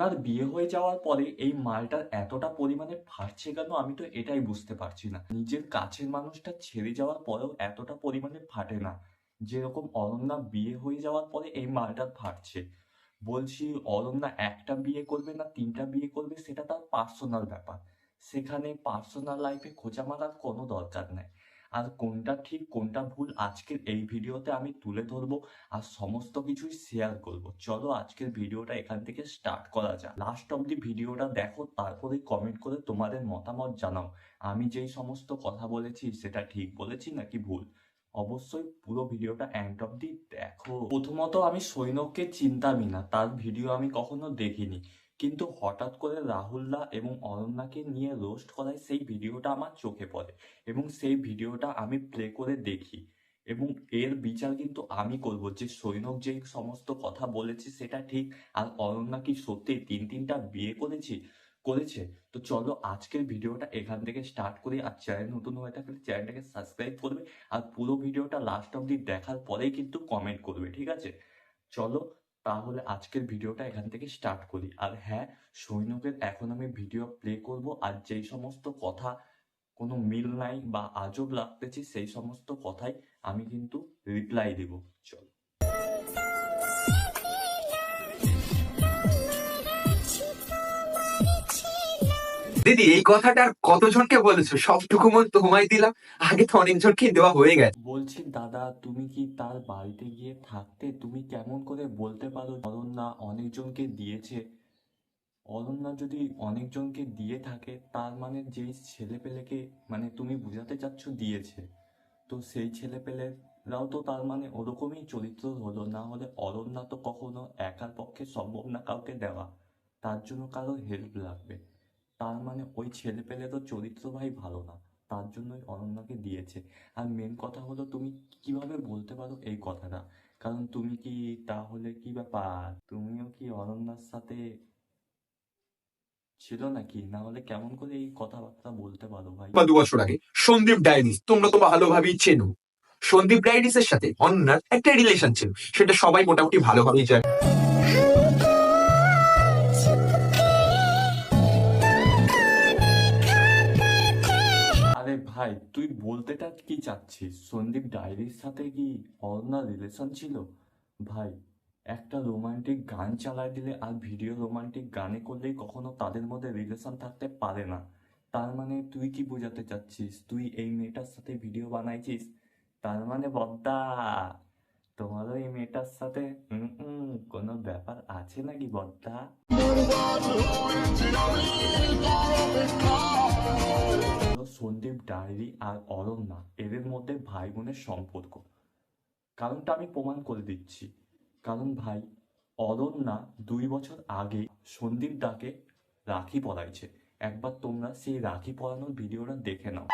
অরণ্যার বিয়ে হয়ে যাওয়ার পরে এই মালটার এতটা পরিমাণে ফাটছে কেন আমি তো এটাই বুঝতে পারছি না। নিজের কাছের মানুষটা ছেড়ে যাওয়ার পরেও এতটা পরিমাণে ফাটে না। যেরকম অরণ্যা বিয়ে হয়ে যাওয়ার পরে এই মালটার ফাটছে। বলছি, অরণ্যা একটা বিয়ে করবে না, তিনটা বিয়ে করবে, সেটা তার পার্সোনাল ব্যাপার। সেখানে পার্সোনাল লাইফে খোঁজা মারার কোনো দরকার নেই। আর কোনটা ঠিক, কোনটা ভুল আজকের এই ভিডিওতে আমি তুলে ধরবো আর সমস্ত কিছুই শেয়ার করব। চলো আজকের ভিডিওটা এখান থেকে স্টার্ট করা যাক। লাস্ট অব্দি ভিডিওটা দেখো, তারপরে কমেন্ট করে তোমাদের মতামত জানাও। আমি যেই সমস্ত কথা বলেছি, সেটা ঠিক বলেছি নাকি ভুল? অবশ্যই পুরো ভিডিওটা এন্ড অব দি দেখো। প্রথমত আমি সৈনককে চিন্তামই না, তার ভিডিও আমি কখনো দেখিনি। কিন্তু হঠাৎ করে রাহুলদা এবং অরণ্যাকে নিয়ে রোস্ট করায় সেই ভিডিওটা আমার চোখে পড়ে এবং সেই ভিডিওটা আমি প্লে করে দেখি এবং এর বিচার কিন্তু আমি করব। যে সৈনক যে সমস্ত কথা বলেছে সেটা ঠিক, আর অরণ্যা কি সত্যি তিন তিনটা বিয়ে করেছি, করেছে? তো চলো আজকের ভিডিওটা এখান থেকে স্টার্ট করি, আর চ্যানেল নতুন হয়ে থাকলে চ্যানেলটাকে সাবস্ক্রাইব করবে, আর পুরো ভিডিওটা লাস্ট অব্দি দেখার পরেই কিন্তু কমেন্ট করবে, ঠিক আছে? চলো তাহলে আজকের ভিডিওটা এখান থেকে স্টার্ট করি। আর হ্যাঁ সৈনকের এখন আমি ভিডিও প্লে করব আর যেই সমস্ত কথা কোনো মিল নাই বা আজব লাগতেছে সেই সমস্ত কথাই আমি কিন্তু রিপ্লাই দেব। চল। দিদি, এই কথাটা আর কতজনকে বলেছ? সবটুকু মন তোমায় দিলাম। আগে তো অনেকজনকে দেওয়া হয়ে গেছে। বলছি, দাদা, তুমি কি তার বাড়িতে গিয়ে থাকতে, তুমি কেমন করে বলতে পারো? অরণ্যা অনেকজনকে দিয়েছে। অরণ্যা যদি অনেকজনকে দিয়ে থাকে, তার মানে যেই ছেলেপেলেকে মানে তুমি বুঝাতে চাচ্ছ দিয়েছে। তো সেই ছেলে ছেলেপেলেরাও তো তার মানে ওরকমই চরিত্র হলো। না হলে অরণ্যা তো কখনো একার পক্ষে সম্ভব না কাউকে দেওয়া। তার জন্য কারোর হেল্প লাগবে। তার মানে ওই ছেলেপেলেরও চরিত্র ভাই ভালো না, তার জন্যই অরণ্যাকে দিয়েছে। আর মেন কথা হলো তুমি কীভাবে বলতে পারো এই কথাটা? কারণ তুমি কি তাহলে কি ব্যাপার? তুমিও কি অরণ্যার সাথে ছিল নাকি? না হলে কেমন করে এই কথাবার্তা বলতে পারো ভাই? বা দু বছর আগে সন্দীপ ডায়নিস তোমরা তো ভালোভাবেই চেনো। সন্দীপ ডায়েরিস এর সাথে অন্যার একটা রিলেশন ছিল, সেটা সবাই মোটামুটি ভালোভাবেই জানে। ভাই, তুই বলতেটা কি চাচ্ছিস? সন্দীপ ডায়েরির সাথে কি অরণ্যার রিলেশন ছিল? ভাই, একটা রোমান্টিক গান চালায় দিলে আর ভিডিও রোমান্টিক গানে করলেই কখনো তাদের মধ্যে রিলেশন থাকতে পারে না। তার মানে তুই কি বোঝাতে চাচ্ছিস? তুই এই মেয়েটার সাথে ভিডিও বানাইছিস? তার মানে বদ্দা। তোমারও এই মেয়েটার সাথে কোনো ব্যাপার আছে নাকি বদ্দা সন্দীপ, ডায়েরি আর অরণ্যা, এদের মধ্যে ভাই বোনের সম্পর্ক। কারণটা আমি প্রমাণ করে দিচ্ছি। কারণ ভাই, অরণ্যা দুই বছর আগে সন্দীপ দাকে রাখি পরাইছে। একবার তোমরা সেই রাখি পরানোর ভিডিওটা দেখে নাও।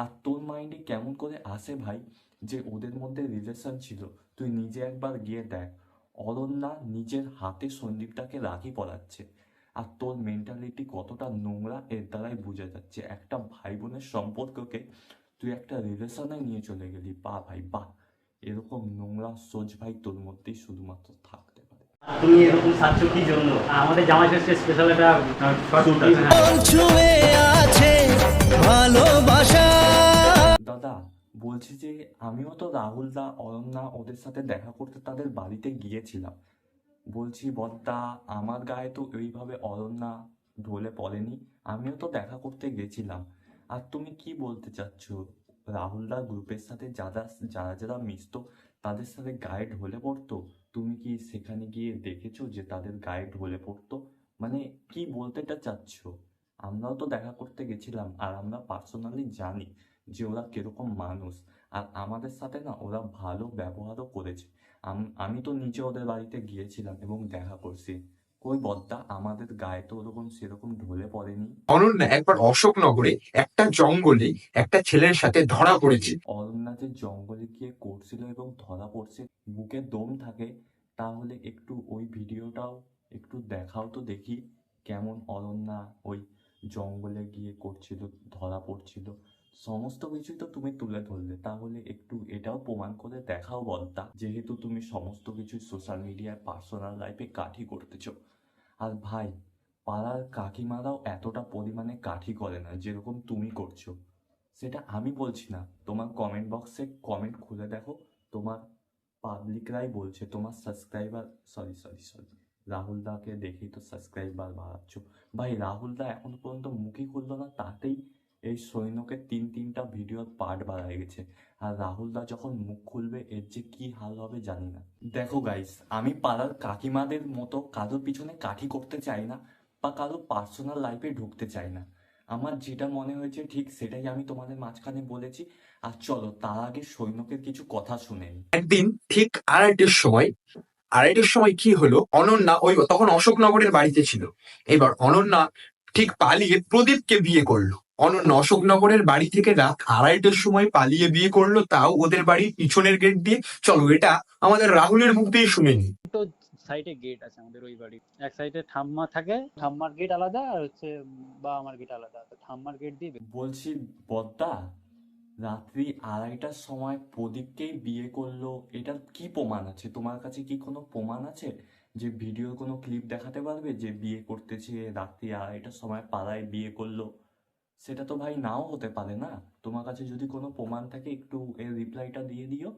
আর তোর মাইন্ডে কেমন করে আসে ভাই? যে ওদের মধ্যে রিলেশন ছিল। তুই নিজে একবার গিয়ে দেখ অরণ্যা নিজের হাতে সন্দীপটাকে রাখি পরাচ্ছে। আর তোর মেন্টালিটি কতটা নোংরা এর দ্বারাই বোঝা যাচ্ছে। একটা ভাই বোনের সম্পর্ককে তুই একটা রিলেশনে নিয়ে চলে গেলি। বা ভাই বাহ! এরকম নোংরা সোজ ভাই তোর মধ্যেই শুধুমাত্র থাকতে পারে। তুমি এরকম কি জন্য? আমাদের জামাই ষষ্ঠী স্পেশাল একটা শুট আছে ভালোবাসা আমিও তো রাহুল দা অরণ্যা ওদের সাথে দেখা করতে তাদের বাড়িতে গিয়েছিলাম। বলছি, বদ্দা, আমার গায়ে তো ওইভাবে অরণ্যা ঢলে পড়েনি। আমিও তো দেখা করতে গেছিলাম। আর তুমি কি বলতে চাচ্ছ? রাহুল দা গ্রুপের সাথে যারা যারা যারা মিশতো, তাদের সাথে গায়ে ঢলে পড়তো? তুমি কি সেখানে গিয়ে দেখেছ যে তাদের গায়ে ঢলে পড়তো? মানে কি বলতেটা চাচ্ছ? আমরাও তো দেখা করতে গেছিলাম, আর আমরা পার্সোনালি জানি যে ওরা কীরকম মানুষ। আর আমাদের সাথে না ওরা ভালো ব্যবহারও করেছে। আম- তো নিজে ওদের বাড়িতে গিয়েছিলাম এবং দেখা করছি। কই বদ্দা আমাদের গায়ে তো ওরকম সেরকম ঢলে পড়েনি। অনন্যা একবার অশোকনগরে একটা জঙ্গলে একটা ছেলের সাথে ধরা পড়েছে। অরণ্যা যে জঙ্গলে গিয়ে করছিল এবং ধরা পড়ছে। বুকে দম থাকে তাহলে একটু ওই ভিডিওটাও একটু দেখাও তো দেখি কেমন অরণ্যা ওই জঙ্গলে গিয়ে করছিল ধরা পড়ছিল। সমস্ত কিছুই তো তুমি তুলে ধরলে। তাহলে একটু এটাও প্রমাণ করে দেখাও বলতা, যেহেতু তুমি সমস্ত কিছু সোশ্যাল মিডিয়ায় পার্সোনাল লাইফে কাঠি করতেছ। আর ভাই, পাড়ার কাকিমারাও এতটা পরিমাণে কাঠি করে না, যেরকম তুমি করছ। সেটা আমি বলছি না। তোমার কমেন্ট বক্সে কমেন্ট খুলে দেখো। তোমার পাবলিকরাই বলছে, তোমার subscriber sorry sorry sorry Rahul দাকে দেখেই তো সাবস্ক্রাইবার বাড়াচ্ছ। ভাই রাহুল দা এখনও পর্যন্ত মুখই খুললো না, তাতেই এই সৈন্যকে তিন তিনটা ভিডিওর পার্ট বাড়ায় গেছে। আর রাহুল দা যখন মুখ খুলবে, এর যে কি হাল হবে জানি না। দেখো গাইস আমি পাড়ার কাকিমাদের মতো কারোর পিছনে কাঠি করতে চাই না বা কারও পার্সোনাল লাইফে ঢুকতে চাই না। আমার যেটা মনে হয়েছে ঠিক সেটাই আমি তোমাদের মাঝখানে বলেছি। আর চলো, তার আগে সৈন্যকের কিছু কথা শুনে একদিন ঠিক আড়াইটের সময় আড়াইটের সময় কি হলো? অনন্যা ওই তখন অশোকনগরের বাড়িতে ছিল। এবার অনন্যা ঠিক পালিয়ে প্রদীপকে বিয়ে করল। অনন্যা অশোকনগরের বাড়ি থেকে রাত আড়াইটের সময় পালিয়ে বিয়ে করল তাও ওদের বাড়ির পিছনের গেট দিয়ে। চলো এটা আমাদের রাহুলের মুখ দিয়ে শুনে নি দুটো সাইডে গেট আছে আমাদের ওই বাড়ি এক সাইডে ঠাম্মা থাকে ঠাম্মার গেট আলাদা আর হচ্ছে বা আমার গেট আলাদা। তো ঠাম্মার গেট দিয়ে বলছি বদ্দা রাত্রি আড়াইটার সময় প্রদীপকেই বিয়ে করল এটার কি প্রমাণ আছে? তোমার কাছে কি কোনো প্রমাণ আছে যে ভিডিও কোনো ক্লিপ দেখাতে পারবে যে বিয়ে করতেছে রাত্রি আড়াইটার সময় পাড়ায় বিয়ে করল? সেটা তো ভাই নাও হতে পারে না। তোমার কাছে যদি কোনো প্রমাণ থাকে, একটু এর রিপ্লাইটা দিয়ে দিও।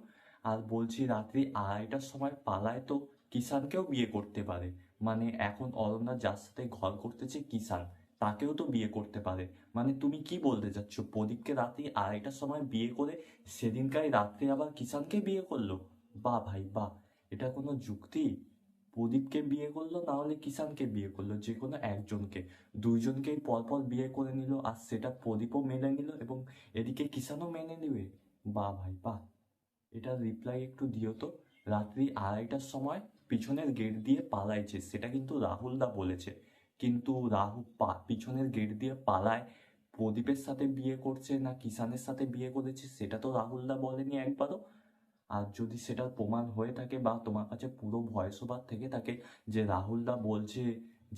আর বলছি রাত্রি আড়াইটার সময় পালায় তো কিষানকেও বিয়ে করতে পারে। মানে এখন অরণ্যা যার সাথে ঘর করতেছে কিষান, তাকেও তো বিয়ে করতে পারে। মানে তুমি কি বলতে চাচ্ছ? প্রদীপকে রাত্রি আড়াইটার সময় বিয়ে করে সেদিনকার রাত্রে আবার কিষানকে বিয়ে করল? বা ভাই বা এটা কোনো যুক্তি? প্রদীপকে বিয়ে করল, না হলে কিষানকে বিয়ে করল, যে কোনো একজনকে। দুইজনকেই পরপর বিয়ে করে নিল, আর সেটা প্রদীপও মেনে নিল এবং এদিকে কিষানও মেনে নেবে। বা ভাই, বা। এটা রিপ্লাই একটু দিও তো। রাত্রি আড়াইটার সময় পিছনের গেট দিয়ে পালাইছে, সেটা কিন্তু রাহুল দা বলেছে। কিন্তু রাহু পিছনের গেট দিয়ে পালায়, প্রদীপের সাথে বিয়ে করছে না কিষানের সাথে বিয়ে করেছে, সেটা তো রাহুল দা বলেনি একবারও। আর যদি সেটার প্রমাণ হয়ে থাকে বা তোমার কাছে পুরো ভয়েস ওভার থেকে থাকে যে রাহুল দা বলছে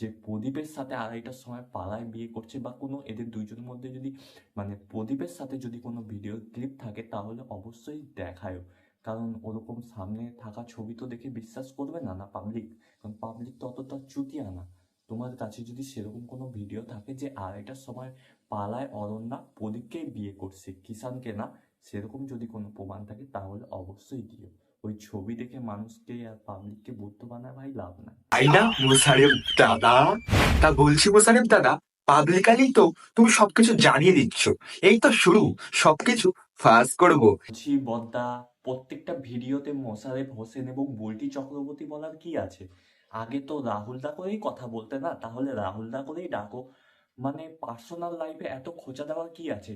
যে প্রদীপের সাথে আড়াইটার সময় পালায় বিয়ে করছে বা কোনো এদের দুইজনের মধ্যে যদি মানে প্রদীপের সাথে যদি কোনো ভিডিও ক্লিপ থাকে তাহলে অবশ্যই দেখায়ও। কারণ ওরকম সামনে থাকা ছবি তো দেখে বিশ্বাস করবে না না পাবলিক কারণ পাবলিক তো অতটা চুতিয়া না। তোমার কাছে যদি সেরকম কোনো ভিডিও থাকে যে আড়াইটার সময় পালায় অরণ্যা প্রদীপকেই বিয়ে করছে, কিষানকে না সেরকম যদি কোনো প্রমাণ থাকে তাহলে অবশ্যই দিও। ওই ছবি দেখে মানুষকে আর পাবলিককে বুদ্ধ বানায় ভাই লাভ নাই। তাই না মোসারেফ দাদা? তা বলছি মোসারেফ দাদা পাবলিকালি তো তুমি সবকিছু জানিয়ে দিচ্ছ। এই তো শুরু সবকিছু ফাঁস করব। বলছি বদ্দা প্রত্যেকটা ভিডিওতে মোশারেফ হোসেন এবং বুলটি চক্রবর্তী বলার কি আছে? আগে তো রাহুল দা করেই কথা বলতে না তাহলে রাহুল দা করেই ডাকো। মানে পার্সোনাল লাইফে এত খোঁচা দেওয়ার কি আছে?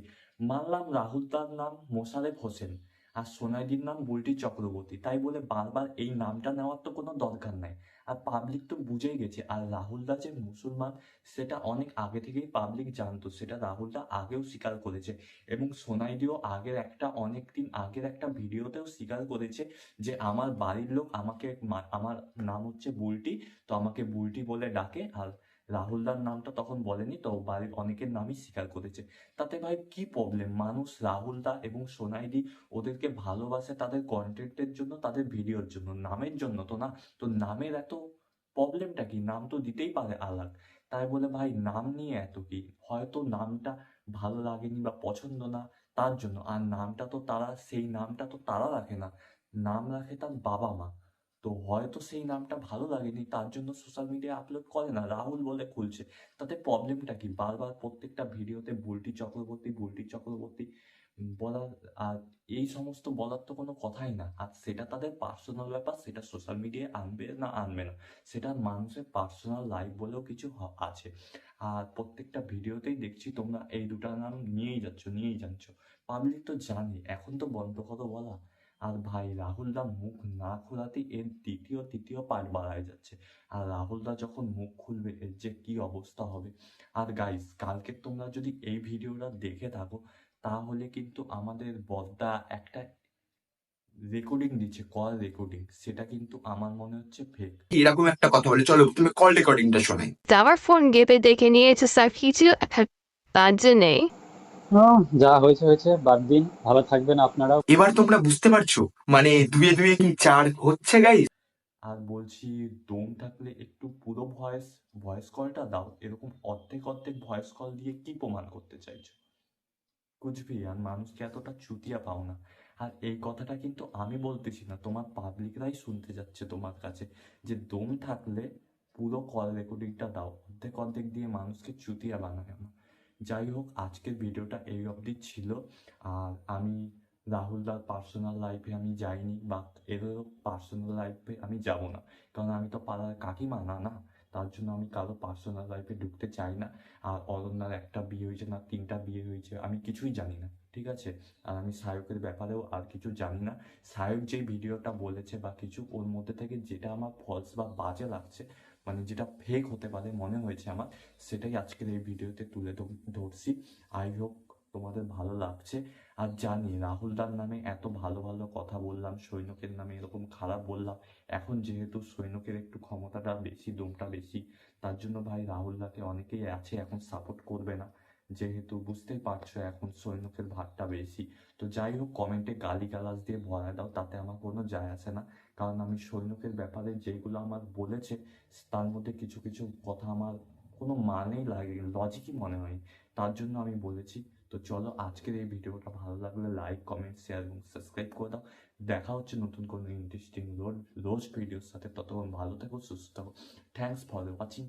মানলাম রাহুল দার নাম মোশারেফ হোসেন আর সোনাইদির নাম বুলটি চক্রবর্তী। তাই বলে বারবার এই নামটা নেওয়ার তো কোনো দরকার নাই। আর পাবলিক তো বুঝেই গেছে, আর রাহুল দা যে মুসলমান, সেটা অনেক আগে থেকেই পাবলিক জানতো। সেটা রাহুল দা আগেও স্বীকার করেছে এবং সোনাইদিও আগের একটা, অনেক দিন আগের একটা ভিডিওতেও স্বীকার করেছে যে আমার বাড়ির লোক আমাকে আমার নাম হচ্ছে বুলটি, তো আমাকে বুলটি বলে ডাকে আর রাহুলদার নামটা তখন বলেনি তো বাড়ির অনেকের নামই স্বীকার করেছে। তাতে ভাই কি প্রবলেম মানুষ রাহুলদা এবং সোনাইদি ওদেরকে ভালোবাসে তাদের কন্টেন্টের জন্য, তাদের ভিডিওর জন্য, নামের জন্য তো না। তো নামের এত প্রবলেমটা কি? নাম তো দিতেই পারে আলাগ। তাই বলে ভাই, নাম নিয়ে এত কি? হয়তো নামটা ভালো লাগেনি বা পছন্দ না, তার জন্য। আর নামটা তো তারা, সেই নামটা তো তারা রাখে না। নাম রাখে তার বাবা মা। তো হয়তো সেই নামটা ভালো লাগেনি, তার জন্য সোশ্যাল মিডিয়া আপলোড করে না, রাহুল বলে খুলছে। তাতে প্রবলেমটা কি? বারবার প্রত্যেকটা ভিডিওতে বুলটি চক্রবর্তী বুলটি চক্রবর্তী বলার, আর এই সমস্ত বলার তো কোনো কথাই না। আর সেটা তাদের পার্সোনাল ব্যাপার, সেটা সোশ্যাল মিডিয়ায় আনবে না আনবে না। সেটা মানুষের পার্সোনাল লাইফ বলেও কিছু আছে। আর প্রত্যেকটা ভিডিওতেই দেখছি তোমরা এই দুটার নাম নিয়েই যাচ্ছ নিয়েই যাচ্ছ পাবলিক তো জানে, এখন তো বন্ধ করো বলা। আর ভাই রাহুল দা মুখ না খোলাতেই এর দ্বিতীয় তৃতীয় পার্ট বাড়ায় যাচ্ছে। আর রাহুল দা যখন মুখ খুলবে এর যে কি অবস্থা হবে? আর গাইস কালকে তোমরা যদি এই ভিডিওটা দেখে থাকো তাহলে কিন্তু আমাদের বদ্দা একটা রেকর্ডিং দিচ্ছে কল রেকর্ডিং সেটা কিন্তু আমার মনে হচ্ছে ফেক এরকম একটা কথা বলে চলো তুমি কল রেকর্ডিংটা শোনাই। আমার ফোন গেপে দেখে নিয়েছে সব কিছু কাজে নেই। যা হয়েছে হয়েছে। বাদ দিন ভালো থাকবেন আপনারাও। এবার তোমরা বুঝতে পারছ? মানে দুয়ে দুয়ে কি চার হচ্ছে গাই আর বলছি দম থাকলে একটু পুরো ভয়েস ভয়েস কলটা দাও। এরকম অর্ধেক অর্ধেক ভয়েস কল দিয়ে কি প্রমাণ করতে চাইছো? কুচবি আর মানুষকে এতটা চুতিয়া পাও না। আর এই কথাটা কিন্তু আমি বলতেছি না তোমার পাবলিকরাই শুনতে যাচ্ছে তোমার কাছে। যে দম থাকলে পুরো কল রেকর্ডিংটা দাও। অর্ধেক অর্ধেক দিয়ে মানুষকে চুতিয়া বানায় না যাই হোক আজকের ভিডিওটা এই অবধি ছিল। আর আমি রাহুলদার পার্সোনাল লাইফে আমি যাইনি, বা এদেরও পার্সোনাল লাইফে আমি যাব না। কারণ আমি তো পাড়ার কাকিমা, না না? তার জন্য আমি কারও পার্সোনাল লাইফে ঢুকতে চাই না। আর অরণ্যার একটা বিয়ে হয়েছে, না, তিনটা বিয়ে হয়েছে, আমি কিছুই জানি না, ঠিক আছে? আর আমি সায়কের ব্যাপারেও আর কিছু জানি না। সায়ক যে ভিডিওটা বলেছে বা কিছু, ওর মধ্যে থেকে যেটা আমার ফলস বা বাজে লাগছে মানে যেটা ফেক হতে পারে মনে হয়েছে আমার, সেটাই আজকের এই ভিডিওতে তুলে ধরছি। আই হোপ তোমাদের ভালো লাগছে। আর জানি রাহুলদার নামে এত ভালো ভালো কথা বললাম সৈনকের নামে এরকম খারাপ বললাম। এখন যেহেতু সৈনকের একটু ক্ষমতাটা বেশি, দমটা বেশি, তার জন্য ভাই রাহুলদাকে অনেকেই আছে, এখন সাপোর্ট করবে না। যেহেতু বুঝতেই পারছ এখন সৈনিকের ভাগটা বেশি। তো যাই হোক কমেন্টে গালি গালাজ দিয়ে ভরা দাও, তাতে আমার কোনো যায় আসে না। কারণ আমি সৈনিকের ব্যাপারে যেগুলো আমার বলেছে, তার মধ্যে কিছু কিছু কথা আমার কোনো মানেই লাগে লজিকই মনে হয় তার জন্য আমি বলেছি, তো চলো আজকের এই ভিডিওটা ভালো লাগলে লাইক কমেন্ট শেয়ার এবং সাবস্ক্রাইব করে দাও। দেখা হচ্ছে নতুন কোনো ইন্টারেস্টিং রোজ ভিডিওর সাথে। ততক্ষণ ভালো থেকো, সুস্থ থাকো। Thanks for watching